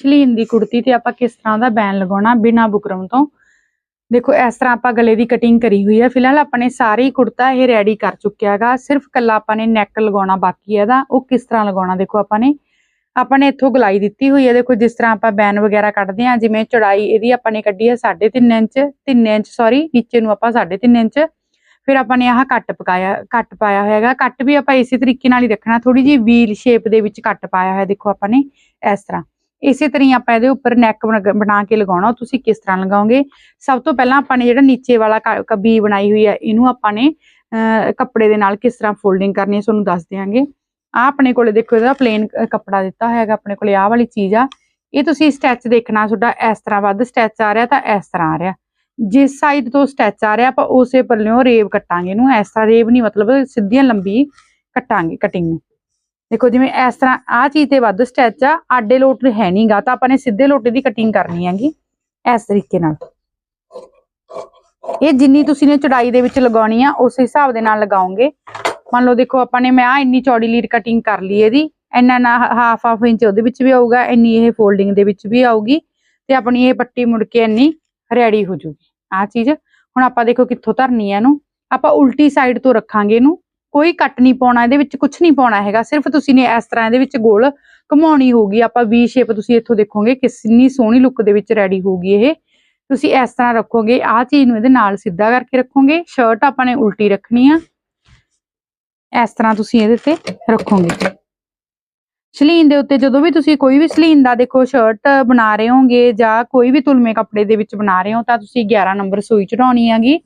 ਸ਼ਲੀਨ ਦੀ ਕੁੜਤੀ ਤੇ ਆਪਾਂ ਕਿਸ ਤਰ੍ਹਾਂ ਦਾ ਬੈਨ ਲਗਾਉਣਾ ਬਿਨਾ ਬੁਕਰਮ ਤੋਂ। ਦੇਖੋ, ਇਸ ਤਰ੍ਹਾਂ ਆਪਾਂ ਗਲੇ ਦੀ ਕਟਿੰਗ ਕਰੀ ਹੋਈ ਹੈ। ਫਿਲਹਾਲ ਆਪਾਂ ਨੇ ਸਾਰੇ ਕੁੜਤਾ ਇਹ ਰੈਡੀ ਕਰ ਚੁੱਕਿਆ ਹੈਗਾ। ਸਿਰਫ ਕੱਲਾ ਆਪਾਂ ਨੇ ਨੈਕ ਲਗਾਉਣਾ ਬਾਕੀ ਹੈ ਇਹਦਾ। ਉਹ ਕਿਸ ਤਰ੍ਹਾਂ ਲਗਾਉਣਾ ਦੇਖੋ ਆਪਾਂ ਨੇ। ਆਪਾਂ ਨੇ ਇੱਥੋਂ ਗਲਾਈ ਦਿੱਤੀ ਹੋਈ ਹੈ। ਦੇਖੋ, ਜਿਸ ਤਰ੍ਹਾਂ ਆਪਾਂ ਬੈਨ ਵਗੈਰਾ ਕੱਢਦੇ ਹਾਂ, ਜਿਵੇਂ ਚੌੜਾਈ ਇਹਦੀ ਆਪਾਂ ਨੇ ਕੱਢੀ ਹੈ 3.5 ਇੰਚ 3 ਇੰਚ ਸੌਰੀ ਨੀਚੇ ਨੂੰ ਆਪਾਂ 3.5 ਇੰਚ। ਫਿਰ ਆਪਾਂ ਨੇ ਆਹ ਕੱਟ ਪਕਾਇਆ, ਕੱਟ ਪਾਇਆ ਹੋਇਆ ਹੈਗਾ। ਕੱਟ ਵੀ ਆਪਾਂ ਇਸੇ ਤਰੀਕੇ ਨਾਲ ਹੀ ਰੱਖਣਾ। ਥੋੜੀ ਜਿਹੀ ਵੀਲ ਸ਼ੇਪ ਦੇ ਵਿੱਚ ਕੱਟ ਪਾਇਆ ਹੋਇਆ ਦੇਖੋ ਆਪਾਂ ਨੇ, ਇਸ ਤਰ੍ਹਾਂ। ਇਸੇ ਤਰ੍ਹਾਂ ਹੀ ਆਪਾਂ ਇਹਦੇ ਉੱਪਰ ਨੈਕ ਬਣਾ ਕੇ ਲਗਾਉਣਾ ਤੁਸੀਂ ਕਿਸ ਤਰ੍ਹਾਂ ਲਗਾਓਗੇ? ਸਭ ਤੋਂ ਪਹਿਲਾਂ ਆਪਾਂ ਨੇ ਜਿਹੜਾ ਨੀਚੇ ਵਾਲਾ ਕ- ਕਬੀ ਬਣਾਈ ਹੋਈ ਹੈ ਇਹਨੂੰ ਆਪਾਂ ਨੇ ਅਹ, ਕੱਪੜੇ ਦੇ ਨਾਲ ਕਿਸ ਤਰ੍ਹਾਂ ਫੋਲਡਿੰਗ ਕਰਨੀ ਹੈ ਤੁਹਾਨੂੰ ਦੱਸ ਦਿਆਂਗੇ। ਆ ਆਪਣੇ ਕੋਲੇ ਦੇਖੋ ਇਹਦਾ ਪਲੇਨ ਕੱਪੜਾ ਦਿੱਤਾ ਹੋਇਆ ਹੈਗਾ ਆਪਣੇ ਕੋਲੇ ਆਹ ਵਾਲੀ ਚੀਜ਼ ਆ। ਇਹ ਤੁਸੀਂ ਸਟੈਚ ਦੇਖਣਾ ਤੁਹਾਡਾ ਇਸ ਤਰ੍ਹਾਂ ਵੱਧ ਸਟੈਚ ਆ ਰਿਹਾ ਤਾਂ ਇਸ ਤਰ੍ਹਾਂ ਆ ਰਿਹਾ। ਜਿਸ ਸਾਈਡ ਤੋਂ ਸਟੈਚ ਆ ਰਿਹਾ ਆਪਾਂ ਉਸੇ ਪੱਲਿਓਂ ਰੇਵ ਕੱਟਾਂਗੇ ਇਹਨੂੰ ਇਸ ਤਰ੍ਹਾਂ ਰੇਵ ਨਹੀਂ ਮਤਲਬ ਸਿੱਧੀਆਂ ਲੰਬੀ ਕੱਟਾਂਗੇ ਕਟਿੰਗ ਨੂੰ। ਦੇਖੋ ਜਿਵੇਂ ਇਸ ਤਰ੍ਹਾਂ ਆ ਚੀਜ਼ ਤੇ ਵੱਧ ਸਟੈਚ ਆ, ਆਡੇ ਲੋਟ ਹੈ ਨਹੀਂਗਾ ਤਾਂ ਆਪਾਂ ਨੇ ਸਿੱਧੇ ਲੋਟੇ ਦੀ ਕਟਿੰਗ ਕਰਨੀ ਹੈਗੀ, ਇਸ ਤਰੀਕੇ ਨਾਲ। ਇਹ ਜਿੰਨੀ ਤੁਸੀਂ ਨੇ ਚੌੜਾਈ ਦੇ ਵਿੱਚ ਲਗਾਉਣੀ ਆ, ਉਸ ਹਿਸਾਬ ਦੇ ਨਾਲ ਲਗਾਓਗੇ। ਮੰਨ ਲਓ ਦੇਖੋ, ਆਪਾਂ ਨੇ ਮੈਂ ਆ ਇੰਨੀ ਚੌੜੀ ਲੀਡ ਕਟਿੰਗ ਕਰ ਲਈ ਇਹਦੀ, ਇੰਨਾ ਨਾ ਹਾਫ ਹਾਫ ਇੰਚ ਉਹਦੇ ਵਿੱਚ ਵੀ ਆਊਗਾ, ਇੰਨੀ ਇਹ ਫੋਲਡਿੰਗ ਦੇ ਵਿੱਚ ਵੀ ਆਊਗੀ, ਤੇ ਆਪਣੀ ਇਹ ਪੱਟੀ ਮੁੜ ਕੇ ਇੰਨੀ ਰੈਡੀ ਹੋ ਜੂਗੀ। ਆ ਚੀਜ਼, ਹੁਣ ਆਪਾਂ ਦੇਖੋ ਕਿੱਥੋਂ ਧਰਨੀ ਹੈ ਇਹਨੂੰ, ਆਪਾਂ ਉਲਟੀ ਸਾਈਡ ਤੋਂ ਰੱਖਾਂਗੇ ਇਹਨੂੰ ਕੋਈ ਕੱਟ ਨਹੀਂ ਪਾਉਣਾ, ਇਹਦੇ ਵਿੱਚ ਕੁਝ ਨਹੀਂ ਪਾਉਣਾ ਹੈਗਾ, ਸਿਰਫ ਤੁਸੀਂ ਨੇ ਇਸ ਤਰ੍ਹਾਂ ਇਹਦੇ ਵਿੱਚ ਗੋਲ ਘੁਮਾਉਣੀ ਹੋਊਗੀ, ਆਪਾਂ ਵੀ ਸ਼ੇਪ ਤੁਸੀਂ ਇੱਥੋਂ ਦੇਖੋਗੇ ਕਿੰਨੀ ਸੋਹਣੀ ਲੁੱਕ ਦੇ ਵਿੱਚ ਰੈਡੀ ਹੋਊਗੀ ਇਹ। ਤੁਸੀਂ ਇਸ ਤਰ੍ਹਾਂ ਰੱਖੋਗੇ, ਆਹ ਚੀਜ਼ ਨੂੰ ਇਹਦੇ ਨਾਲ ਸਿੱਧਾ ਕਰਕੇ ਰੱਖੋਗੇ ਸ਼ਰਟ ਆਪਾਂ ਨੇ ਉਲਟੀ ਰੱਖਣੀ ਆ। ਇਸ ਤਰ੍ਹਾਂ ਤੁਸੀਂ ਇਹਦੇ ਤੇ ਰੱਖੋਗੇ। ਸ਼ਲੀਨ ਦੇ ਉੱਤੇ ਜਦੋਂ ਵੀ ਤੁਸੀਂ ਕੋਈ ਵੀ ਸ਼ਲੀਨ ਦਾ ਦੇਖੋ ਸ਼ਰਟ ਬਣਾ ਰਹੇ ਹੋਗੇ ਜਾਂ ਕੋਈ ਵੀ ਤੁਲਮੇ ਕੱਪੜੇ ਦੇ ਵਿੱਚ ਬਣਾ ਰਹੇ ਹੋ, ਤਾਂ ਤੁਸੀਂ 11 ਨੰਬਰ ਸੂਈ ਚੜਾਉਣੀ ਹੈਗੀ।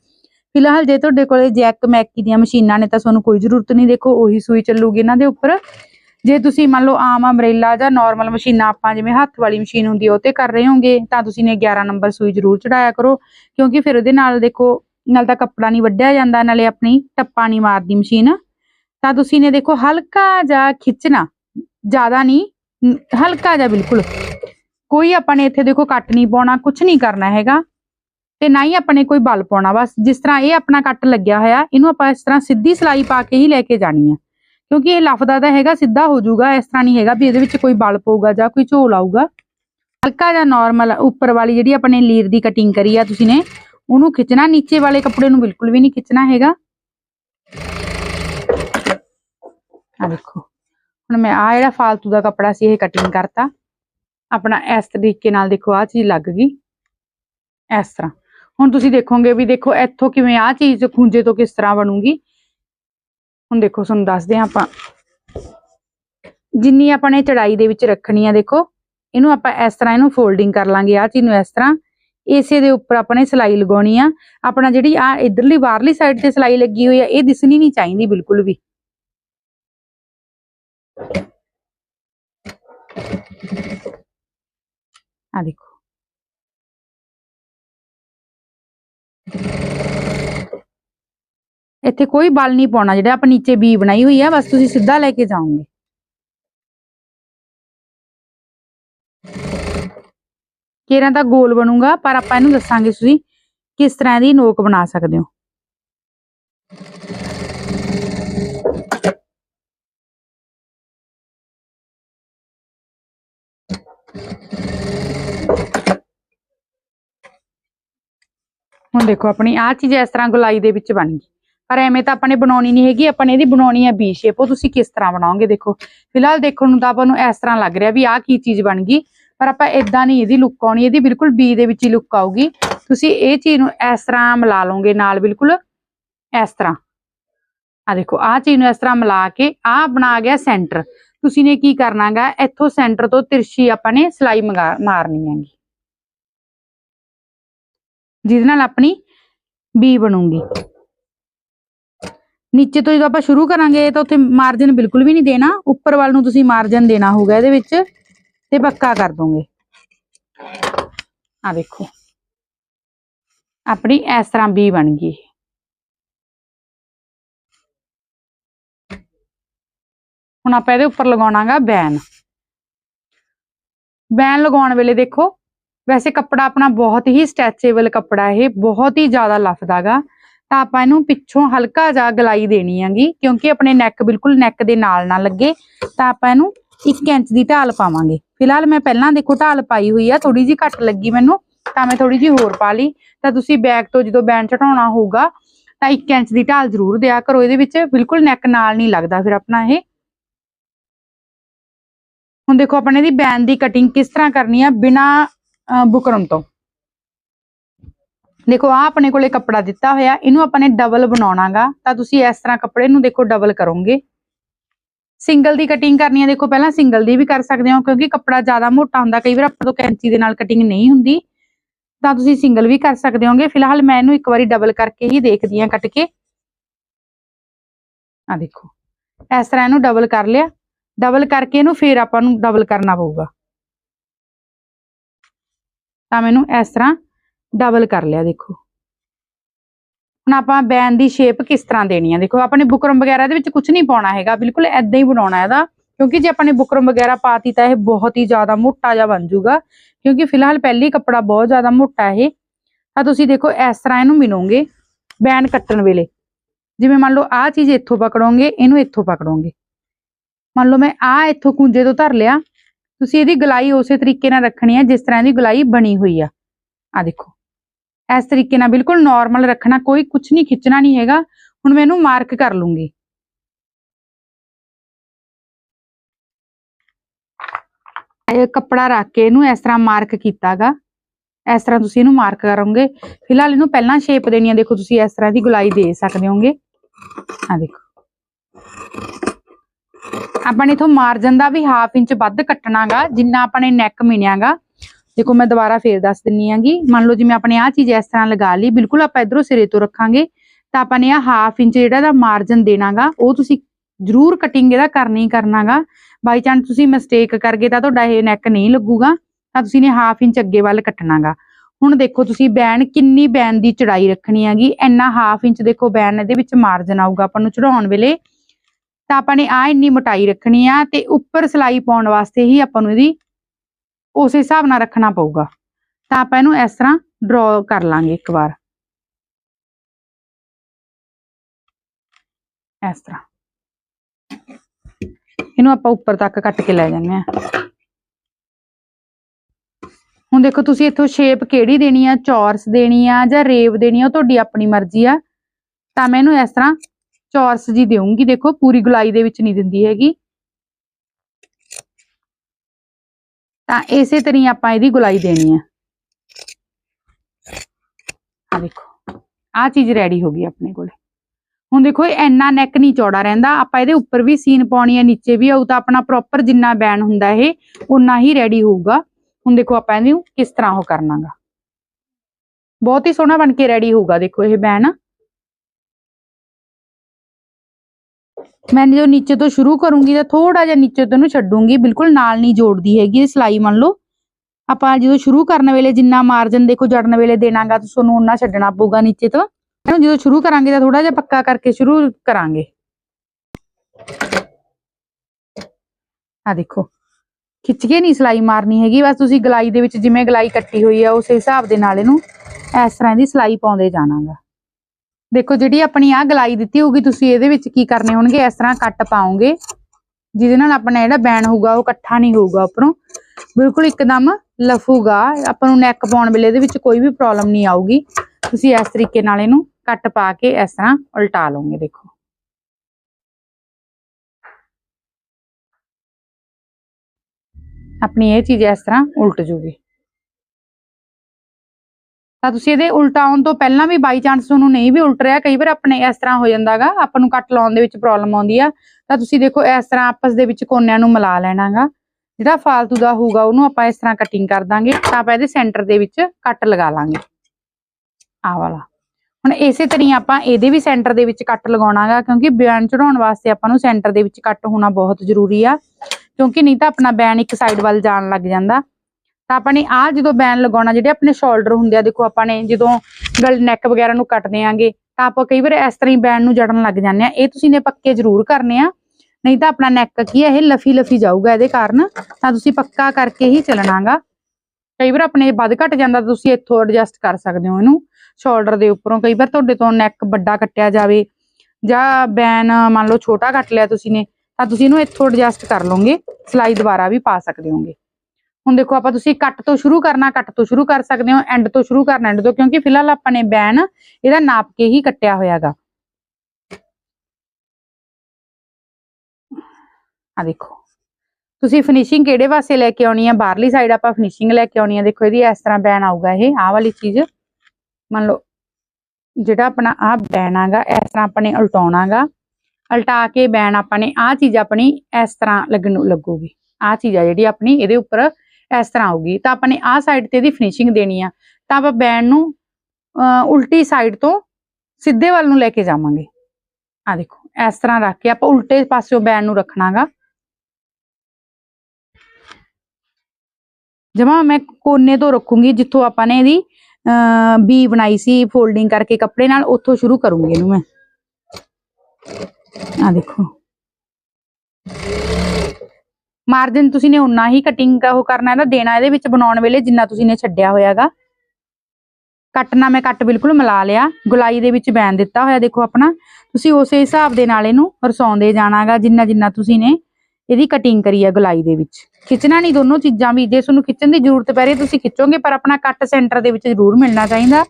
ਫਿਲਹਾਲ ਜੇ ਤੁਹਾਡੇ ਕੋਲੇ ਜੈਕ ਮੈਕੀ ਦੀਆਂ ਮਸ਼ੀਨਾਂ ਨੇ ਤਾਂ ਤੁਹਾਨੂੰ ਕੋਈ ਜ਼ਰੂਰਤ ਨਹੀਂ, ਦੇਖੋ ਉਹੀ ਸੂਈ ਚੱਲੂਗੀ ਇਹਨਾਂ ਦੇ ਉੱਪਰ। ਜੇ ਤੁਸੀਂ ਮੰਨ ਲਓ ਆਮ ਅਮਰੇਲਾ ਜਾਂ ਨਾਰਮਲ ਮਸ਼ੀਨਾਂ ਆਪਾਂ ਜਿਵੇਂ ਹੱਥ ਵਾਲੀ ਮਸ਼ੀਨ ਹੁੰਦੀ ਹੈ ਉਹ ਤੇ ਕਰ ਰਹੇ ਹੋਗੇ, ਤਾਂ ਤੁਸੀਂ ਨੇ 11 ਨੰਬਰ ਸੂਈ ਜ਼ਰੂਰ ਚੜਾਇਆ ਕਰੋ, ਕਿਉਂਕਿ ਫਿਰ ਉਹਦੇ ਨਾਲ ਦੇਖੋ, ਨਾਲ ਤਾਂ ਕੱਪੜਾ ਨਹੀਂ ਵੱਢਿਆ ਜਾਂਦਾ, ਨਾਲੇ ਆਪਣੀ ਟੱਪਾ ਨਹੀਂ ਮਾਰਦੀ ਮਸ਼ੀਨ। ਤਾਂ ਤੁਸੀਂ ਨੇ ਦੇਖੋ ਹਲਕਾ ਜਿਹਾ ਖਿੱਚਣਾ, ਜ਼ਿਆਦਾ ਨਹੀਂ, ਹਲਕਾ ਜਿਹਾ ਬਿਲਕੁਲ। ਕੋਈ ਆਪਾਂ ਨੇ ਇੱਥੇ ਦੇਖੋ ਕੱਟ ਨਹੀਂ ਪਾਉਣਾ ਕੁਝ ਨਹੀਂ ਕਰਨਾ ਹੈਗਾ। ਤੇ ਨਾ ਹੀ ਆਪਾਂ ਨੇ ਕੋਈ ਬਲ ਪਾਉਣਾ। ਬਸ ਜਿਸ ਤਰ੍ਹਾਂ ਇਹ ਆਪਣਾ ਕੱਟ ਲੱਗਿਆ ਹੋਇਆ, ਇਹਨੂੰ ਆਪਾਂ ਇਸ ਤਰ੍ਹਾਂ ਸਿੱਧੀ ਸਲਾਈ ਪਾ ਕੇ ਹੀ ਲੈ ਕੇ ਜਾਣੀ ਆ। ਕਿਉਂਕਿ ਇਹ ਲਫਦਾ ਤਾਂ ਹੈਗਾ, ਸਿੱਧਾ ਹੋ ਜਾਊਗਾ, ਇਸ ਤਰ੍ਹਾਂ ਨਹੀਂ ਹੈਗਾ ਵੀ ਇਹਦੇ ਵਿੱਚ ਕੋਈ ਬਲ ਪਊਗਾ ਜਾਂ ਕੋਈ ਝੋਲ ਆਊਗਾ। ਹਲਕਾ ਜਿਹਾ ਨਾਰਮਲ ਉੱਪਰ ਵਾਲੀ ਜਿਹੜੀ ਆਪਾਂ ਨੇ ਲੀਰ ਦੀ ਕਟਿੰਗ ਕਰੀ ਆ ਤੁਸੀਂ ਨੇ, ਉਹਨੂੰ ਖਿੱਚਣਾ। ਨੀਚੇ ਵਾਲੇ ਕੱਪੜੇ ਨੂੰ ਬਿਲਕੁਲ ਵੀ ਨਹੀਂ ਖਿੱਚਣਾ ਹੈਗਾ। ਆ ਦੇਖੋ ਹੁਣ ਮੈਂ ਆ ਜਿਹੜਾ ਫਾਲਤੂ ਦਾ ਕੱਪੜਾ ਸੀ, ਇਹ ਕਟਿੰਗ ਕਰਤਾ। ਆਪਣਾ ਇਸ ਤਰੀਕੇ ਨਾਲ ਦੇਖੋ ਆ ਚੀਜ਼ ਲੱਗ ਗਈ। ਇਸ ਤਰ੍ਹਾਂ। ਹੁਣ ਤੁਸੀਂ ਦੇਖੋਗੇ ਵੀ ਦੇਖੋ ਇੱਥੋਂ ਕਿਵੇਂ ਆ ਚੀਜ਼ ਖੂੰਜੇ ਤੋਂ ਕਿਸ ਤਰ੍ਹਾਂ ਬਣੂਗੀ। ਹੁਣ ਦੇਖੋ ਤੁਹਾਨੂੰ ਦੱਸਦੇ ਹਾਂ ਆਪਾਂ। ਜਿੰਨੀ ਆਪਾਂ ਨੇ ਚੜਾਈ ਦੇ ਵਿੱਚ ਰੱਖਣੀ ਆ ਦੇਖੋ, ਇਹਨੂੰ ਆਪਾਂ ਇਸ ਤਰ੍ਹਾਂ ਇਹਨੂੰ ਫੋਲਡਿੰਗ ਕਰ ਲਾਂਗੇ ਆ ਚੀਜ਼ ਨੂੰ ਇਸ ਤਰ੍ਹਾਂ। ਇਸੇ ਦੇ ਉੱਪਰ ਆਪਾਂ ਨੇ ਸਿਲਾਈ ਲਗਾਉਣੀ ਆ। ਆਪਣਾ ਜਿਹੜੀ ਆ ਇਧਰਲੀ ਬਾਹਰਲੀ ਸਾਈਡ ਤੇ ਸਿਲਾਈ ਲੱਗੀ ਹੋਈ ਆ, ਇਹ ਦਿਸਣੀ ਨਹੀਂ ਚਾਹੀਦੀ ਬਿਲਕੁਲ ਵੀ। ਆ ਦੇਖੋ। ਇੱਥੇ ਕੋਈ ਬਲ ਨਹੀਂ ਪਾਉਣਾ ਜਿਹੜਾ ਆਪਾਂ ਨੀਚੇ ਬੀ ਬਣਾਈ ਹੋਈ ਆ, ਬਸ ਤੁਸੀਂ ਸਿੱਧਾ ਲੈ ਕੇ ਜਾਓਗੇ। ਕੇਰਾਂ ਦਾ ਗੋਲ ਬਣੂਗਾ, ਪਰ ਆਪਾਂ ਇਹਨੂੰ ਦੱਸਾਂਗੇ ਤੁਸੀਂ ਕਿਸ ਤਰ੍ਹਾਂ ਦੀ ਨੋਕ ਬਣਾ ਸਕਦੇ ਹੋ। ਹੁਣ ਦੇਖੋ ਆਪਣੀ ਆਹ ਚੀਜ਼ ਇਸ ਤਰ੍ਹਾਂ ਗੁਲਾਈ ਦੇ ਵਿੱਚ ਬਣ ਗਈ। ਪਰ ਐਵੇਂ ਤਾਂ ਆਪਾਂ ਨੇ ਬਣਾਉਣੀ ਨਹੀਂ ਹੈਗੀ, ਆਪਾਂ ਨੇ ਇਹਦੀ ਬਣਾਉਣੀ ਹੈ ਬੀ ਸ਼ੇਪ ਉਹ ਤੁਸੀਂ ਕਿਸ ਤਰ੍ਹਾਂ ਬਣਾਓਗੇ ਦੇਖੋ। ਫਿਲਹਾਲ ਦੇਖਣ ਨੂੰ ਤਾਂ ਆਪਾਂ ਨੂੰ ਇਸ ਤਰ੍ਹਾਂ ਲੱਗ ਰਿਹਾ ਵੀ ਆਹ ਕੀ ਚੀਜ਼ ਬਣ ਗਈ, ਪਰ ਆਪਾਂ ਇਦਾਂ ਨਹੀਂ ਇਹਦੀ ਲੁੱਕ ਆਉਣੀ, ਇਹਦੀ ਬਿਲਕੁਲ ਬੀ ਦੇ ਵਿੱਚ ਹੀ ਲੁੱਕ ਆਊਗੀ। ਤੁਸੀਂ ਇਹ ਚੀਜ਼ ਨੂੰ ਇਸ ਤਰ੍ਹਾਂ ਮਿਲਾ ਲਓਗੇ ਨਾਲ ਬਿਲਕੁਲ ਇਸ ਤਰ੍ਹਾਂ। ਆ ਦੇਖੋ, ਆਹ ਚੀਜ਼ ਨੂੰ ਇਸ ਤਰ੍ਹਾਂ ਮਿਲਾ ਕੇ ਆਹ ਬਣਾ ਗਿਆ ਸੈਂਟਰ ਤੁਸੀਂ ਨੇ ਕੀ ਕਰਨਾਗਾ, ਇੱਥੋਂ ਸੈਂਟਰ ਤੋਂ ਤਿਰਛੀ ਆਪਾਂ ਨੇ ਸਲਾਈ ਮੰਗਾ- ਮਾਰਨੀ ਹੈਗੀ। ਜਿਹਦੇ ਨਾਲ ਆਪਣੀ ਬੀ ਬਣੂਗੀ। ਨੀਚੇ ਤੋਂ ਜਦੋਂ ਆਪਾਂ ਸ਼ੁਰੂ ਕਰਾਂਗੇ ਤਾਂ ਉੱਥੇ ਮਾਰਜਨ ਬਿਲਕੁਲ ਵੀ ਨਹੀਂ ਦੇਣਾ। ਉੱਪਰ ਵੱਲ ਨੂੰ ਤੁਸੀਂ ਮਾਰਜਨ ਦੇਣਾ ਹੋਊਗਾ ਇਹਦੇ ਵਿੱਚ ਤੇ ਪੱਕਾ ਕਰ ਦੋਗੇ। ਆ ਦੇਖੋ। ਆਪਣੀ ਇਸ ਤਰ੍ਹਾਂ ਬੀ ਬਣ ਗਈ। ਹੁਣ ਆਪਾਂ ਇਹਦੇ ਉੱਪਰ ਲਗਾਉਣਾਗਾ ਬੈਨ। ਬੈਨ ਲਗਾਉਣ ਵੇਲੇ ਦੇਖੋ ਵੈਸੇ ਕੱਪੜਾ ਆਪਣਾ ਬਹੁਤ ਹੀ ਸਟ੍ਰੈਚੇਬਲ ਕੱਪੜਾ ਇਹ, ਬਹੁਤ ਹੀ ਜ਼ਿਆਦਾ ਲੱਫਦਾਗਾ ਤਾਂ ਆਪਾਂ ਇਹਨੂੰ ਪਿੱਛੋਂ ਹਲਕਾ ਜਿਹਾ ਗਲਾਈ ਦੇਣੀ ਹੈਗੀ, ਕਿਉਂਕਿ ਆਪਣੇ ਨੈਕ ਬਿਲਕੁਲ ਨੈਕ ਦੇ ਨਾਲ ਨਾ ਲੱਗੇ। ਤਾਂ ਆਪਾਂ ਇਹਨੂੰ 1 ਇੰਚ ਦੀ ਢਾਲ ਪਾਵਾਂਗੇ। ਫਿਲਹਾਲ ਮੈਂ ਪਹਿਲਾਂ ਦੇਖੋ ਢਾਲ ਪਾਈ ਹੋਈ ਆ ਥੋੜੀ ਜੀ ਘੱਟ ਲੱਗੀ ਮੈਨੂੰ, ਤਾਂ ਮੈਂ ਥੋੜੀ ਜੀ ਹੋਰ ਪਾ ਲਈ। ਤਾਂ ਤੁਸੀਂ ਬੈਕ ਤੋਂ ਜਦੋਂ ਬੈਂਡ ਚੜਾਉਣਾ ਹੋਊਗਾ, ਤਾਂ 1 ਇੰਚ ਦੀ ਢਾਲ ਜ਼ਰੂਰ ਦਿਆ ਕਰੋ। ਇਹਦੇ ਵਿੱਚ ਬਿਲਕੁਲ ਨੈਕ ਨਾਲ ਨਹੀਂ ਲੱਗਦਾ ਫਿਰ ਆਪਣਾ ਇਹ। ਹੁਣ ਦੇਖੋ ਆਪਾਂ ਨੇ ਇਹਦੀ ਬੈਨ ਦੀ ਕਟਿੰਗ ਕਿਸ ਤਰ੍ਹਾਂ ਕਰਨੀ ਆ? ਬਿਨਾ ਬੁਕਰਮ ਤੋਂ। ਦੇਖੋ ਆ ਆਪਣੇ ਕੋਲੇ ਕੱਪੜਾ ਦਿੱਤਾ ਹੋਇਆ, ਇਹਨੂੰ ਆਪਾਂ ਨੇ ਡਬਲ ਬਣਾਉਣਾਗਾ, ਤਾਂ ਤੁਸੀਂ ਇਸ ਤਰ੍ਹਾਂ ਕੱਪੜੇ ਨੂੰ ਦੇਖੋ ਡਬਲ ਕਰੋਗੇ। ਸਿੰਗਲ ਦੀ ਕਟਿੰਗ ਕਰਨੀ ਹੈ, ਦੇਖੋ, ਪਹਿਲਾਂ ਸਿੰਗਲ ਦੀ ਵੀ ਕਰ ਸਕਦੇ ਹੋ, ਕਿਉਂਕਿ ਕੱਪੜਾ ਜ਼ਿਆਦਾ ਮੋਟਾ ਹੁੰਦਾ, ਕਈ ਵਾਰ ਆਪਾਂ ਤੋਂ ਕੈਂਚੀ ਦੇ ਨਾਲ ਕਟਿੰਗ ਨਹੀਂ ਹੁੰਦੀ। ਤਾਂ ਤੁਸੀਂ ਸਿੰਗਲ ਵੀ ਕਰ ਸਕਦੇ ਹੋਗੇ। ਫਿਲਹਾਲ ਮੈਂ ਇਹਨੂੰ ਇੱਕ ਵਾਰੀ ਡਬਲ ਕਰਕੇ ਹੀ ਦੇਖਦੀ ਹਾਂ ਕੱਟ ਕੇ। ਆ ਦੇਖੋ, ਇਸ ਤਰ੍ਹਾਂ ਇਹਨੂੰ ਡਬਲ ਕਰ ਲਿਆ। ਡਬਲ ਕਰਕੇ ਇਹਨੂੰ ਫੇਰ ਆਪਾਂ ਨੂੰ ਡਬਲ ਕਰਨਾ ਪਊਗਾ। ਤਾਂ ਮੈਨੂੰ ਇਸ ਤਰ੍ਹਾਂ ਡਬਲ ਕਰ ਲਿਆ, ਦੇਖੋ। ਹੁਣ ਆਪਾਂ ਬੈਨ ਦੀ ਸ਼ੇਪ ਕਿਸ ਤਰ੍ਹਾਂ ਦੇਣੀ ਆ? ਦੇਖੋ ਆਪਣੇ ਬੁਕਰਮ ਵਗੈਰਾ ਦੇ ਵਿੱਚ ਕੁਝ ਨਹੀਂ ਪਾਉਣਾ ਹੈਗਾ। ਬਿਲਕੁਲ ਐਦਾਂ ਹੀ ਬਣਾਉਣਾ ਇਹਦਾ, ਕਿਉਂਕਿ ਜੇ ਆਪਾਂ ਨੇ ਬੁਕਰਮ ਵਗੈਰਾ ਪਾਤੀ ਤਾਂ ਇਹ ਬਹੁਤ ਹੀ ਜ਼ਿਆਦਾ ਮੋਟਾ ਜਿਹਾ ਬਣ ਜਾਊਗਾ, ਕਿਉਂਕਿ ਫਿਲਹਾਲ ਪਹਿਲੀ ਕੱਪੜਾ ਬਹੁਤ ਜ਼ਿਆਦਾ ਮੋਟਾ ਇਹ। ਤਾਂ ਤੁਸੀਂ ਦੇਖੋ, ਇਸ ਤਰ੍ਹਾਂ ਇਹਨੂੰ ਮਿਣੋਗੇ ਬੈਨ ਕੱਟਣ ਵੇਲੇ। ਜਿਵੇਂ ਮੰਨ ਲਓ, ਆਹ ਚੀਜ਼ ਇੱਥੋਂ ਪਕੜੋਗੇ, ਇਹਨੂੰ ਇੱਥੋਂ ਪਕੜੋਗੇ। ਮੰਨ ਲਓ, ਮੈਂ ਆਹ ਇੱਥੋਂ ਕੁੰਜੇ ਤੋਂ ਧਰ ਲਿਆ ਤੁਸੀਂ ਇਹਦੀ ਗਲਾਈ ਉਸੇ ਤਰੀਕੇ ਨਾਲ ਰੱਖਣੀ ਹੈ, ਜਿਸ ਤਰ੍ਹਾਂ ਇਹਦੀ ਗਲਾਈ ਬਣੀ ਹੋਈ ਆ। ਆ ਦੇਖੋ। ਇਸ ਤਰੀਕੇ ਨਾਲ ਬਿਲਕੁਲ ਨਾਰਮਲ ਰੱਖਣਾ, ਕੋਈ ਕੁਝ ਨਹੀਂ, ਖਿੱਚਣਾ ਨਹੀਂ ਹੈਗਾ। ਹੁਣ ਮੈਂ ਇਹਨੂੰ ਮਾਰਕ ਕਰ ਲੂੰਗੀ। ਇਹ ਕੱਪੜਾ ਰੱਖ ਕੇ ਇਹਨੂੰ ਇਸ ਤਰ੍ਹਾਂ ਮਾਰਕ ਕੀਤਾਗਾ। ਇਸ ਤਰ੍ਹਾਂ ਤੁਸੀਂ ਇਹਨੂੰ ਮਾਰਕ ਕਰੋਗੇ। ਫਿਲਹਾਲ ਇਹਨੂੰ ਪਹਿਲਾਂ ਸ਼ੇਪ ਦੇਣੀ ਹੈ ਦੇਖੋ, ਤੁਸੀਂ ਇਸ ਤਰ੍ਹਾਂ ਦੀ ਗੁਲਾਈ ਦੇ ਸਕਦੇ ਹੋਗੇ। ਆ ਦੇਖੋ। ਆਪਾਂ ਨੇ ਇਥੋਂ ਮਾਰਜਨ ਦਾ ਵੀ ਹਾਫ ਇੰਚ ਵੱਧ ਕੱਟਣਾਗਾ, ਜਿੰਨਾ ਆਪਾਂ ਨੇ ਨੈਕ ਮਿਣਿਆਗਾ। ਦੇਖੋ, ਮੈਂ ਦੁਬਾਰਾ ਫੇਰ ਦੱਸ ਦਿੰਨੀ ਆਂਗੀ। ਮੰਨ ਲਓ ਜਿਵੇਂ ਆਪਣੇ ਆਹ ਚੀਜ਼ ਇਸ ਤਰ੍ਹਾਂ ਲਗਾ ਲਈ। ਬਿਲਕੁਲ ਆਪਾਂ ਇਧਰੋਂ ਸਿਰੇ ਤੋਂ ਰੱਖਾਂਗੇ। ਤਾਂ ਆਪਾਂ ਨੇ ਆ ਹਾਫ ਇੰਚ ਜਿਹੜਾ ਦਾ ਮਾਰਜਨ ਦੇਣਾਗਾ, ਉਹ ਤੁਸੀਂ ਜ਼ਰੂਰ ਕਟਿੰਗ ਇਹਦਾ ਕਰਨਾ ਹੀ ਕਰਨਾਗਾ। ਬਾਈ ਚਾਂਸ ਤੁਸੀਂ ਮਿਸਟੇਕ ਕਰ ਗਏ ਤਾਂ ਤੁਹਾਡਾ ਇਹ ਨੈਕ ਨਹੀਂ ਲੱਗੂਗਾ, ਤਾਂ ਤੁਸੀਂ ਨੇ ਹਾਫ ਇੰਚ ਅੱਗੇ ਵੱਲ ਕੱਟਣਾਗਾ। ਹੁਣ ਦੇਖੋ, ਤੁਸੀਂ ਬੈਨ ਕਿੰਨੀ ਬੈਨ ਦੀ ਚੜਾਈ ਰੱਖਣੀ ਹੈਗੀ। ਇੰਨਾ ਹਾਫ ਇੰਚ ਦੇਖੋ, ਬੈਨ ਇਹਦੇ ਵਿੱਚ ਮਾਰਜਨ ਆਊਗਾ ਆਪਾਂ ਨੂੰ ਚੜਾਉਣ ਵੇਲੇ। ਤਾਂ ਆਪਾਂ ਨੇ ਆ ਇੰਨੀ ਮੋਟਾਈ ਰੱਖਣੀ ਆ ਤੇ ਉੱਪਰ ਸਲਾਈ ਪਾਉਣ ਵਾਸਤੇ ਹੀ ਆਪਾਂ ਨੂੰ ਇਹਦੀ ਉਸ ਹਿਸਾਬ ਨਾਲ ਰੱਖਣਾ ਪਊਗਾ। ਤਾਂ ਆਪਾਂ ਇਹਨੂੰ ਇਸ ਤਰ੍ਹਾਂ ਡਰਾ ਕਰ ਲਾਂਗੇ ਇੱਕ ਵਾਰ। ਇਸ ਤਰ੍ਹਾਂ। ਇਹਨੂੰ ਆਪਾਂ ਉੱਪਰ ਤੱਕ ਕੱਟ ਕੇ ਲੈ ਜਾਂਦੇ ਆ ਹੁਣ ਦੇਖੋ ਤੁਸੀਂ ਇੱਥੋਂ ਸ਼ੇਪ ਕਿਹੜੀ ਦੇਣੀ ਆ? ਚੌਰਸ ਦੇਣੀ ਆ ਜਾਂ ਰੇਵ ਦੇਣੀ ਆ? ਤੁਹਾਡੀ ਆਪਣੀ ਮਰਜ਼ੀ ਆ। ਤਾਂ ਮੈਂ ਇਹਨੂੰ ਇਸ ਤਰ੍ਹਾਂ ਚੌਰਸ ਜੀ ਦੇਵਾਂਗੀ ਦੇਖੋ, ਪੂਰੀ ਗੁਲਾਈ ਦੇ ਵਿੱਚ ਨਹੀਂ ਦਿੰਦੀ ਹੈਗੀ। ਤਾਂ ਇਸੇ ਤਰ੍ਹਾਂ ਆਪਾਂ ਇਹਦੀ ਗੁਲਾਈ ਦੇਣੀ ਆ। ਆ ਦੇਖੋ ਆ ਚੀਜ਼ ਰੈਡੀ ਹੋ ਗਈ ਆਪਣੇ ਕੋਲੇ। ਹੁਣ ਦੇਖੋ, ਇਹ ਇੰਨਾ ਨੈਕ ਨਹੀਂ ਚੌੜਾ ਰਹਿੰਦਾ, ਆਪਾਂ ਇਹਦੇ ਉੱਪਰ ਵੀ ਸੀਨ ਪਾਉਣੀ ਹੈ ਨੀਚੇ ਵੀ ਆਊ ਤਾਂ ਆਪਣਾ ਪ੍ਰੋਪਰ ਜਿੰਨਾ ਬੈਨ ਹੁੰਦਾ ਇਹ ਉਨਾ ਹੀ ਰੈਡੀ ਹੋਊਗਾ। ਹੁਣ ਦੇਖੋ, ਆਪਾਂ ਇਹਨੂੰ ਕਿਸ ਤਰ੍ਹਾਂ ਉਹ ਕਰਨਾਗਾ। ਬਹੁਤ ਹੀ ਸੋਹਣਾ ਬਣ ਕੇ ਰੈਡੀ ਹੋਊਗਾ, ਦੇਖੋ, ਇਹ ਬੈਨ ਮੈਂ ਜਦੋਂ ਨੀਚੇ ਤੋਂ ਸ਼ੁਰੂ ਕਰੂੰਗੀ ਤਾਂ ਥੋੜਾ ਜਿਹਾ ਨੀਚੇ ਤੋਂ ਇਹਨੂੰ ਛੱਡੂੰਗੀ, ਬਿਲਕੁਲ ਨਾਲ ਨਹੀਂ ਜੋੜਦੀ ਹੈਗੀ ਸਿਲਾਈ ਮੰਨ ਲਓ। ਆਪਾਂ ਜਦੋਂ ਸ਼ੁਰੂ ਕਰਨ ਵੇਲੇ ਜਿੰਨਾ ਮਾਰਜਨ ਦੇਖੋ ਜੜਨ ਵੇਲੇ ਦੇਣਾਗਾ ਤਾਂ ਤੁਹਾਨੂੰ ਉਹਨਾਂ ਛੱਡਣਾ ਪਊਗਾ ਨੀਚੇ ਤੋਂ। ਜਦੋਂ ਸ਼ੁਰੂ ਕਰਾਂਗੇ ਤਾਂ ਥੋੜਾ ਜਿਹਾ ਪੱਕਾ ਕਰਕੇ ਸ਼ੁਰੂ ਕਰਾਂਗੇ। ਆ ਦੇਖੋ, ਖਿੱਚ ਕੇ ਨਹੀਂ ਸਿਲਾਈ ਮਾਰਨੀ ਹੈਗੀ, ਬਸ ਤੁਸੀਂ ਗਲਾਈ ਦੇ ਵਿੱਚ ਜਿਵੇਂ ਗਲਾਈ ਕੱਟੀ ਹੋਈ ਆ, ਉਸੇ ਹਿਸਾਬ ਦੇ ਨਾਲ ਇਹਨੂੰ ਇਸ ਤਰ੍ਹਾਂ ਦੀ ਸਿਲਾਈ ਪਾਉਂਦੇ ਜਾਣਾਗਾ। ਦੇਖੋ, ਜਿਹੜੀ ਆਪਣੀ ਆ ਗਲਾਈ ਦਿੱਤੀ ਹੋਊਗੀ, ਤੁਸੀਂ ਇਹਦੇ ਵਿੱਚ ਕੀ ਕਰਨੇ ਹੋਣਗੇ? ਇਸ ਤਰ੍ਹਾਂ ਕੱਟ ਪਾਓਗੇ, ਜਿਹਦੇ ਨਾਲ ਆਪਣਾ ਜਿਹੜਾ ਬੈਨ ਹੋਊਗਾ, ਉਹ ਇਕੱਠਾ ਨਹੀਂ ਹੋਊਗਾ ਉੱਪਰੋਂ। ਬਿਲਕੁਲ ਇੱਕਦਮ ਲਫੂਗਾ। ਆਪਾਂ ਨੂੰ ਨੈਕ ਪਾਉਣ ਵੇਲੇ ਇਹਦੇ ਵਿੱਚ ਕੋਈ ਵੀ ਪ੍ਰੋਬਲਮ ਨਹੀਂ ਆਊਗੀ। ਤੁਸੀਂ ਇਸ ਤਰੀਕੇ ਨਾਲ ਇਹਨੂੰ ਕੱਟ ਪਾ ਕੇ ਇਸ ਤਰ੍ਹਾਂ ਉਲਟਾ ਲਓਗੇ, ਦੇਖੋ। ਆਪਣੀ ਇਹ ਚੀਜ਼ ਇਸ ਤਰ੍ਹਾਂ ਉਲਟ ਜੂਗੀ। ਤਾਂ ਤੁਸੀਂ ਇਹਦੇ ਉਲਟਾਉਣ ਤੋਂ ਪਹਿਲਾਂ ਵੀ ਬਾਈ ਚਾਂਸ ਤੁਹਾਨੂੰ ਨਹੀਂ ਵੀ ਉਲਟ ਰਿਹਾ, ਕਈ ਵਾਰ ਆਪਣੇ ਇਸ ਤਰ੍ਹਾਂ ਹੋ ਜਾਂਦਾਗਾ, ਆਪਾਂ ਨੂੰ ਕੱਟ ਲਾਉਣ ਦੇ ਵਿੱਚ ਪ੍ਰੋਬਲਮ ਆਉਂਦੀ ਆ। ਤਾਂ ਤੁਸੀਂ ਦੇਖੋ, ਇਸ ਤਰ੍ਹਾਂ ਆਪਸ ਦੇ ਵਿੱਚ ਕੋਨਿਆਂ ਨੂੰ ਮਿਲਾ ਲੈਣਾਗਾ। ਜਿਹੜਾ ਫਾਲਤੂ ਦਾ ਹੋਊਗਾ, ਉਹਨੂੰ ਆਪਾਂ ਇਸ ਤਰ੍ਹਾਂ ਕਟਿੰਗ ਕਰ ਦਾਂਗੇ, ਤਾਂ ਆਪਾਂ ਇਹਦੇ ਸੈਂਟਰ ਦੇ ਵਿੱਚ ਕੱਟ ਲਗਾ ਲਾਂਗੇ। ਆ ਵਾਲਾ। ਹੁਣ ਇਸੇ ਤਰ੍ਹਾਂ ਆਪਾਂ ਇਹਦੇ ਵੀ ਸੈਂਟਰ ਦੇ ਵਿੱਚ ਕੱਟ ਲਗਾਉਣਾਗਾ, ਕਿਉਂਕਿ ਬਿਆਨ ਚੜਾਉਣ ਵਾਸਤੇ ਆਪਾਂ ਨੂੰ ਸੈਂਟਰ ਦੇ ਵਿੱਚ ਕੱਟ ਹੋਣਾ ਬਹੁਤ ਜ਼ਰੂਰੀ ਆ। ਕਿਉਂਕਿ ਨਹੀਂ ਤਾਂ ਆਪਣਾ ਬੈਨ ਇੱਕ ਸਾਈਡ ਵੱਲ ਜਾਣ ਲੱਗ ਜਾਂਦਾ। ਤਾਂ ਆਪਾਂ ਨੇ ਆਹ ਜਦੋਂ ਬੈਨ ਲਗਾਉਣਾ, ਜਿਹੜੇ ਆਪਣੇ ਸ਼ੋਲਡਰ ਹੁੰਦੇ ਆ, ਦੇਖੋ ਆਪਾਂ ਨੇ ਜਦੋਂ ਗਲ ਨੈਕ ਵਗੈਰਾ ਨੂੰ ਕੱਟਦੇ ਆਂਗੇ, ਤਾਂ ਆਪਾਂ ਕਈ ਵਾਰ ਇਸ ਤਰ੍ਹਾਂ ਹੀ ਬੈਨ ਨੂੰ ਜੜਨ ਲੱਗ ਜਾਂਦੇ ਆ। ਇਹ ਤੁਸੀਂ ਨੇ ਪੱਕੇ ਜ਼ਰੂਰ ਕਰਨੇ ਆ। ਨਹੀਂ ਤਾਂ ਆਪਣਾ ਨੈਕ ਕੀ ਹੈ ਇਹ ਲਫੀ ਲਫੀ ਜਾਊਗਾ ਇਹਦੇ ਕਾਰਨ। ਤਾਂ ਤੁਸੀਂ ਪੱਕਾ ਕਰਕੇ ਹੀ ਚੱਲਣਾਗਾ ਕਈ ਵਾਰ ਆਪਣੇ ਵੱਧ ਘਟ ਜਾਂਦਾ ਤਾਂ ਤੁਸੀਂ ਇੱਥੋਂ ਐਡਜਸਟ ਕਰ ਸਕਦੇ ਹੋ ਇਹਨੂੰ। ਸ਼ੋਲਡਰ ਦੇ ਉੱਪਰੋਂ ਕਈ ਵਾਰ ਤੁਹਾਡੇ ਤੋਂ ਨੈਕ ਵੱਡਾ ਕੱਟਿਆ ਜਾਵੇ, ਜਾਂ ਬੈਨ ਮੰਨ ਲਓ ਛੋਟਾ ਕੱਟ ਲਿਆ ਤੁਸੀਂ ਨੇ, ਤਾਂ ਤੁਸੀਂ ਇਹਨੂੰ ਇੱਥੋਂ ਐਡਜਸਟ ਕਰ ਲਓਗੇ। ਸਿਲਾਈ ਦੁਬਾਰਾ ਵੀ ਪਾ ਸਕਦੇ ਹੋਗੇ। ਹੁਣ ਦੇਖੋ ਆਪਾਂ ਤੁਸੀਂ ਕੱਟ ਤੋਂ ਸ਼ੁਰੂ ਕਰਨਾ, ਕੱਟ ਤੋਂ ਸ਼ੁਰੂ ਕਰ ਸਕਦੇ ਹੋ ਐਂਡ ਤੋਂ ਸ਼ੁਰੂ ਕਰਨਾ ਐਂਡ ਤੋਂ, ਕਿਉਂਕਿ ਫਿਲਹਾਲ ਆਪਾਂ ਨੇ ਬੈਨ ਇਹਦਾ ਨਾਪ ਕੇ ਹੀ ਕੱਟਿਆ ਹੋਇਆਗਾ। ਆ ਦੇਖੋ, ਤੁਸੀਂ ਫਿਨਿਸ਼ਿੰਗ ਕਿਹੜੇ ਪਾਸੇ ਲੈ ਕੇ ਆਉਣੀ ਆ? ਬਾਹਰਲੀ ਸਾਈਡ ਆਪਾਂ ਫਿਨਿਸ਼ਿੰਗ ਲੈ ਕੇ ਆਉਣੀ ਆ। ਦੇਖੋ ਇਹਦੀ ਇਸ ਤਰ੍ਹਾਂ ਬੈਨ ਆਊਗਾ ਇਹ, ਆਹ ਵਾਲੀ ਚੀਜ਼। ਮੰਨ ਲਓ, ਜਿਹੜਾ ਆਪਣਾ ਆਹ ਬੈਨ ਆਗਾ, ਇਸ ਤਰ੍ਹਾਂ ਆਪਾਂ ਨੇ ਉਲਟਾਉਣਾਗਾ। ਉਲਟਾ ਕੇ ਬੈਨ ਆਪਾਂ ਨੇ ਆਹ ਚੀਜ਼ ਆਪਣੀ ਇਸ ਤਰ੍ਹਾਂ ਲੱਗਣ ਨੂੰ ਲੱਗੂਗੀ। ਆਹ ਚੀਜ਼ ਆ ਜਿਹੜੀ ਆਪਣੀ, ਇਹਦੇ ਉੱਪਰ ਇਸ ਤਰ੍ਹਾਂ ਆਊਗੀ ਤਾਂ ਆਪਾਂ ਨੇ ਆਹ ਸਾਈਡ ਤੇ ਇਹਦੀ ਫਿਨਿਸ਼ਿੰਗ ਦੇਣੀ ਆ। ਤਾਂ ਆਪਾਂ ਬੈਨ ਨੂੰ, ਅਹ, ਉਲਟੀ ਸਾਈਡ ਤੋਂ ਸਿੱਧੇ ਵੱਲ ਨੂੰ ਲੈ ਕੇ ਜਾਵਾਂਗੇ। ਆ ਦੇਖੋ, ਇਸ ਤਰ੍ਹਾਂ ਰੱਖ ਕੇ ਆਪਾਂ ਉਲਟੇ ਪਾਸਿਓਂ ਬੈਨ ਨੂੰ ਰੱਖਣਾਗਾ। ਜਮਾ ਮੈਂ ਕੋਨੇ ਤੋਂ ਰੱਖੂੰਗੀ, ਜਿੱਥੋਂ ਆਪਾਂ ਨੇ ਇਹਦੀ ਬੀ ਬਣਾਈ ਸੀ ਫੋਲਡਿੰਗ ਕਰਕੇ ਕੱਪੜੇ ਨਾਲ, ਉੱਥੋਂ ਸ਼ੁਰੂ ਕਰੂੰਗੀ ਇਹਨੂੰ ਮੈਂ। ਆ ਦੇਖੋ। ਮਾਰਜਨ ਤੁਸੀਂ ਨੇ ਉਨਾ ਹੀ ਕਟਿੰਗ ਉਹ ਕਰਨਾ ਇਹਦਾ, ਦੇਣਾ ਇਹਦੇ ਵਿੱਚ ਬਣਾਉਣ ਵੇਲੇ ਜਿੰਨਾ ਤੁਸੀਂ ਨੇ ਛੱਡਿਆ ਹੋਇਆਗਾ। ਕੱਟਣਾ ਮੈਂ ਕੱਟ ਬਿਲਕੁਲ ਮਿਲਾ ਲਿਆ, ਗੁਲਾਈ ਦੇ ਵਿੱਚ ਬੈਨ ਦਿੱਤਾ ਹੋਇਆ ਦੇਖੋ ਆਪਣਾ। ਤੁਸੀਂ ਉਸੇ ਹਿਸਾਬ ਦੇ ਨਾਲ ਇਹਨੂੰ ਰਸਾਉਂਦੇ ਜਾਣਾਗਾ, ਜਿੰਨਾ ਜਿੰਨਾ ਤੁਸੀਂ ਨੇ ਇਹਦੀ ਕਟਿੰਗ ਕਰੀ ਹੈ ਗੁਲਾਈ ਦੇ ਵਿੱਚ। ਖਿੱਚਣਾ ਨਹੀਂ ਦੋਨੋਂ ਚੀਜ਼ਾਂ ਵੀ, ਜੇ ਤੁਹਾਨੂੰ ਖਿੱਚਣ ਦੀ ਜ਼ਰੂਰਤ ਪੈ ਰਹੀ ਤੁਸੀਂ ਖਿੱਚੋਗੇ, ਪਰ ਆਪਣਾ ਕੱਟ ਸੈਂਟਰ ਦੇ ਵਿੱਚ ਜ਼ਰੂਰ ਮਿਲਣਾ ਚਾਹੀਦਾ।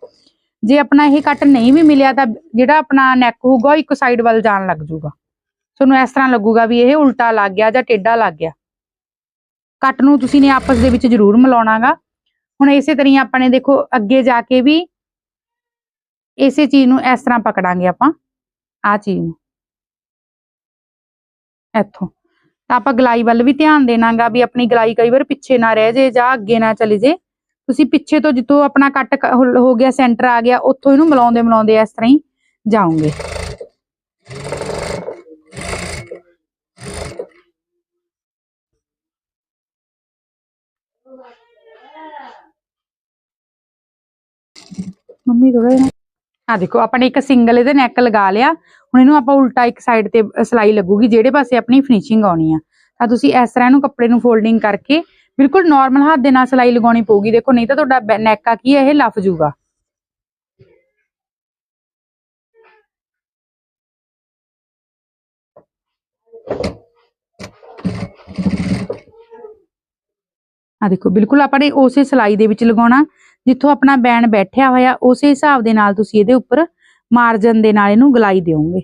ਜੇ ਆਪਣਾ ਇਹ ਕੱਟ ਨਹੀਂ ਵੀ ਮਿਲਿਆ ਤਾਂ ਜਿਹੜਾ ਆਪਣਾ ਨੈਕ ਹੋਊਗਾ ਉਹ ਇੱਕ ਸਾਈਡ ਵੱਲ ਜਾਣ ਲੱਗ ਜਾਊਗਾ। ਤੁਹਾਨੂੰ ਇਸ ਤਰ੍ਹਾਂ ਲੱਗੂਗਾ ਵੀ ਇਹ ਉਲਟਾ ਲੱਗ ਗਿਆ ਜਾਂ ਟੇਢਾ ਲੱਗ ਗਿਆ। ਕੱਟ ਨੂੰ ਤੁਸੀਂ ਨੇ ਆਪਸ ਦੇ ਵਿੱਚ ਜ਼ਰੂਰ ਮਿਲਾਉਣਾਗਾ। ਹੁਣ ਇਸੇ ਤਰ੍ਹਾਂ ਆਪਾਂ ਨੇ ਦੇਖੋ, ਅੱਗੇ ਜਾ ਕੇ ਵੀ ਇਸੇ ਚੀਜ਼ ਨੂੰ ਇਸ ਤਰ੍ਹਾਂ ਪਕੜਾਂਗੇ ਆਪਾਂ। ਆ ਚੀਜ਼ ਨੂੰ। ਇੱਥੋਂ। ਤਾਂ ਆਪਾਂ ਗਲਾਈ ਵੱਲ ਵੀ ਧਿਆਨ ਦੇਣਾਗਾ ਵੀ ਆਪਣੀ ਗਲਾਈ ਕਈ ਵਾਰ ਪਿੱਛੇ ਨਾ ਰਹਿ ਜੇ ਜਾਂ ਅੱਗੇ ਨਾ ਚਲੀ ਜੇ। ਤੁਸੀਂ ਪਿੱਛੇ ਤੋਂ ਜਿੱਥੋਂ ਆਪਣਾ ਕੱਟ ਹੋ ਗਿਆ, ਸੈਂਟਰ ਆ ਗਿਆ, ਉੱਥੋਂ ਇਹਨੂੰ ਮਿਲਾਉਂਦੇ ਮਿਲਾਉਂਦੇ ਇਸ ਤਰ੍ਹਾਂ ਹੀ ਜਾਓਗੇ। ਮੰਮੀ ਥੋੜਾ ਜਿਹਾ ਆ ਦੇਖੋ, ਆਪਾਂ ਨੇ ਇੱਕ ਸਿੰਗਲ ਇਹਦੇ ਨੈਕ ਲਗਾ ਲਿਆ। ਹੁਣ ਇਹਨੂੰ ਆਪਾਂ ਉਲਟਾ ਇੱਕ ਸਾਈਡ ਤੇ ਸਿਲਾਈ ਲੱਗੂਗੀ, ਜਿਹੜੇ ਪਾਸੇ ਆਪਣੀ ਫਿਨਿਸ਼ਿੰਗ ਆਉਣੀ ਆ। ਤਾਂ ਤੁਸੀਂ ਇਸ ਤਰ੍ਹਾਂ ਇਹਨੂੰ ਕੱਪੜੇ ਨੂੰ ਫੋਲਡਿੰਗ ਕਰਕੇ ਬਿਲਕੁਲ ਨਾਰਮਲ ਹੱਥ ਦੇ ਨਾਲ ਸਿਲਾਈ ਲਗਾਉਣੀ ਪਊਗੀ। ਦੇਖੋ, ਨਹੀਂ ਤਾਂ ਤੁਹਾਡਾ ਨੈਕ ਆ ਕੀ ਹੈ ਇਹ ਲਫ਼ ਜੂਗਾ ਆ ਦੇਖੋ, ਬਿਲਕੁਲ ਆਪਾਂ ਨੇ ਉਸੇ ਸਿਲਾਈ ਦੇ ਵਿੱਚ ਲਗਾਉਣਾ। ਜਿੱਥੋਂ ਆਪਣਾ ਬੈਨ ਬੈਠਿਆ ਹੋਇਆ, ਉਸੇ ਹਿਸਾਬ ਦੇ ਨਾਲ ਤੁਸੀਂ ਇਹਦੇ ਉੱਪਰ ਮਾਰਜਨ ਦੇ ਨਾਲ ਇਹਨੂੰ ਗਲਾਈ ਦਿਓਗੇ।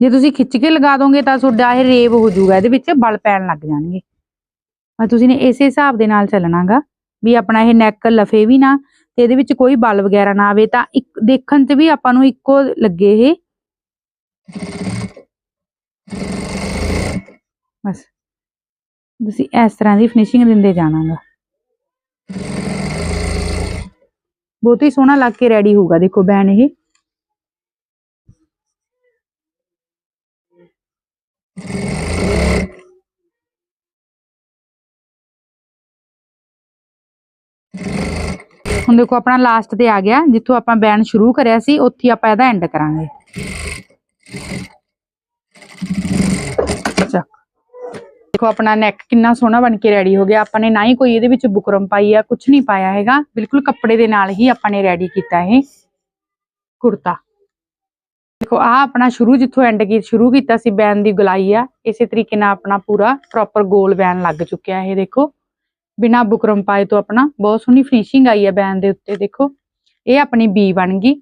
ਜੇ ਤੁਸੀਂ ਖਿੱਚ ਕੇ ਲਗਾ ਦੋਗੇ ਤਾਂ ਤੁਹਾਡਾ ਇਹ ਰੇਵ ਹੋ ਜਾਊਗਾ, ਇਹਦੇ ਵਿੱਚ ਬਲ ਪੈਣ ਲੱਗ ਜਾਣਗੇ। ਪਰ ਤੁਸੀਂ ਨੇ ਇਸੇ ਹਿਸਾਬ ਦੇ ਨਾਲ ਚੱਲਣਾਗਾ ਵੀ ਆਪਣਾ ਇਹ ਨੈਕ ਲਫੇ ਵੀ ਨਾ ਤੇ ਇਹਦੇ ਵਿੱਚ ਕੋਈ ਬਲ ਵਗੈਰਾ ਨਾ ਆਵੇ ਤਾਂ ਇੱਕ ਦੇਖਣ 'ਚ ਵੀ ਆਪਾਂ ਨੂੰ ਇੱਕੋ ਲੱਗੇ ਇਹ। ਬਸ ਤੁਸੀਂ ਇਸ ਤਰ੍ਹਾਂ ਦੀ ਫਿਨਿਸ਼ਿੰਗ ਦਿੰਦੇ ਜਾਣਾਗਾ ਬਹੁਤ ਹੀ ਸੋਹਣਾ ਲੱਗ ਕੇ ਰੈਡੀ ਹੋਊਗਾ ਦੇਖੋ ਬੈਨ ਇਹ ਹੁਣ ਦੇਖੋ ਆਪਣਾ ਲਾਸਟ ਤੇ ਆ ਗਿਆ ਜਿੱਥੋਂ ਆਪਾਂ ਬੈਨ ਸ਼ੁਰੂ ਕਰਿਆ ਸੀ ਉੱਥੇ ਹੀ ਆਪਾਂ ਇਹਦਾ ਐਂਡ ਕਰਾਂਗੇ ਦੇਖੋ, ਆਪਣਾ ਨੈਕ ਕਿੰਨਾ ਸੋਹਣਾ ਬਣ ਕੇ ਰੈਡੀ ਹੋ ਗਿਆ। ਆਪਾਂ ਨੇ ਨਾ ਹੀ ਕੋਈ ਇਹਦੇ ਵਿੱਚ ਬੁਕਰਮ ਪਾਈ ਆ ਕੁਝ ਨਹੀਂ ਪਾਇਆ ਹੈਗਾ। ਬਿਲਕੁਲ ਕੱਪੜੇ ਦੇ ਨਾਲ ਹੀ ਆਪਾਂ ਨੇ ਰੈਡੀ ਕੀਤਾ ਇਹ ਕੁੜਤਾ। ਦੇਖੋ ਆ ਆਪਣਾ ਸ਼ੁਰੂ, ਜਿੱਥੋਂ ਐਂਡ ਕੀ ਸ਼ੁਰੂ ਕੀਤਾ ਸੀ, ਬੈਨ ਦੀ ਗੁਲਾਈ ਆ। ਇਸੇ ਤਰੀਕੇ ਨਾਲ ਆਪਣਾ ਪੂਰਾ ਪ੍ਰੋਪਰ ਗੋਲ ਬੈਨ ਲੱਗ ਚੁੱਕਿਆ ਇਹ, ਦੇਖੋ। ਬਿਨਾ ਬੁਕਰਮ ਪਾਏ ਤੋਂ ਆਪਣਾ ਬਹੁਤ ਸੋਹਣੀ ਫਿਨਿਸ਼ਿੰਗ ਆਈ ਹੈ ਬੈਨ ਦੇ ਉੱਤੇ, ਦੇਖੋ। ਇਹ ਆਪਣੀ ਬੀ ਬਣ ਗਈ।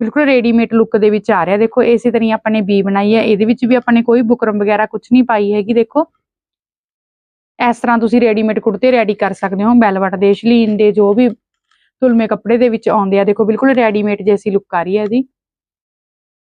ਬਿਲਕੁਲ ਰੈਡੀਮੇਡ ਲੁੱਕ ਦੇ ਵਿੱਚ ਆ ਰਿਹਾ। ਦੇਖੋ, ਇਸੇ ਤਰ੍ਹਾਂ ਆਪਾਂ ਨੇ ਬੀ ਬਣਾਈ ਹੈ ਇਹਦੇ ਵਿੱਚ ਵੀ ਆਪਾਂ ਨੇ ਕੋਈ ਬੁਕਰਮ ਵਗੈਰਾ ਕੁਝ ਨਹੀਂ ਪਾਈ ਹੈਗੀ, ਦੇਖੋ। ਇਸ ਤਰ੍ਹਾਂ ਤੁਸੀਂ ਰੈਡੀਮੇਡ ਕੁੜਤੇ ਰੈਡੀ ਕਰ ਸਕਦੇ ਹੋ ਬੈਲਵਟ ਦੇ, ਸ਼ਲੀਨ ਦੇ, ਜੋ ਵੀ ਤੁਲਮੇ ਕੱਪੜੇ ਦੇ ਵਿੱਚ ਆਉਂਦੇ ਆ, ਦੇਖੋ ਬਿਲਕੁਲ ਰੈਡੀਮੇਡ ਜੈਸੀ ਲੁੱਕ ਆ ਰਹੀ ਹੈ ਇਹਦੀ।